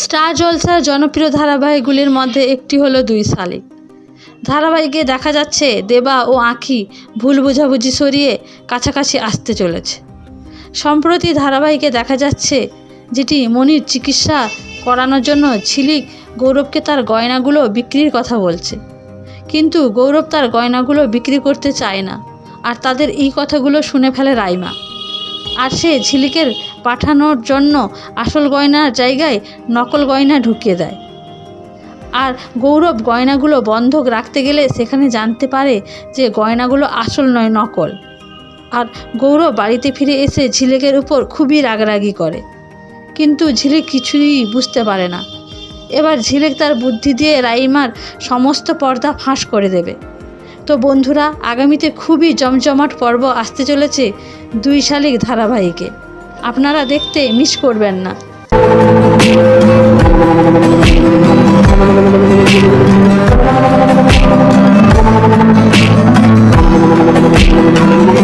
Star জলসার জনপ্রিয় ধারাবাহিকগুলির মধ্যে একটি হলো দুই শালিক। ধারাবাহিকে দেখা যাচ্ছে দেবা ও আঁখি ভুল বোঝাবুঝি সরিয়ে কাছাকাছি আসতে চলেছে। সম্প্রতি ধারাবাহিকে দেখা যাচ্ছে যেটি মনির চিকিৎসা করানোর জন্য ঝিলিক গৌরবকে তার গয়নাগুলো বিক্রির কথা বলছে। কিন্তু গৌরব তার গয়নাগুলো বিক্রি করতে চায় না, আর তাদের এই কথাগুলো শুনে ফেলে রাইমা। আর সে ঝিলিকের পাঠানোর জন্য আসল গয়নার জায়গায় নকল গয়না ঢুকিয়ে দেয়। আর গৌরব গয়নাগুলো বন্ধক রাখতে গেলে সেখানে জানতে পারে যে গয়নাগুলো আসল নয় নকল। আর গৌরব বাড়িতে ফিরে এসে ঝিলিকের উপর খুবই রাগারাগি করে। কিন্তু ঝিলিক কিছুই বুঝতে পারে না। এবার ঝিলিক তার বুদ্ধি দিয়ে রাইমার সমস্ত পর্দা ফাঁস করে দেবে। তো বন্ধুরা, আগামীতে খুবই জমজমাট পর্ব আসতে চলেছে দুই শালিক ধারাবাহিকে। আপনারা দেখতে মিস করবেন না।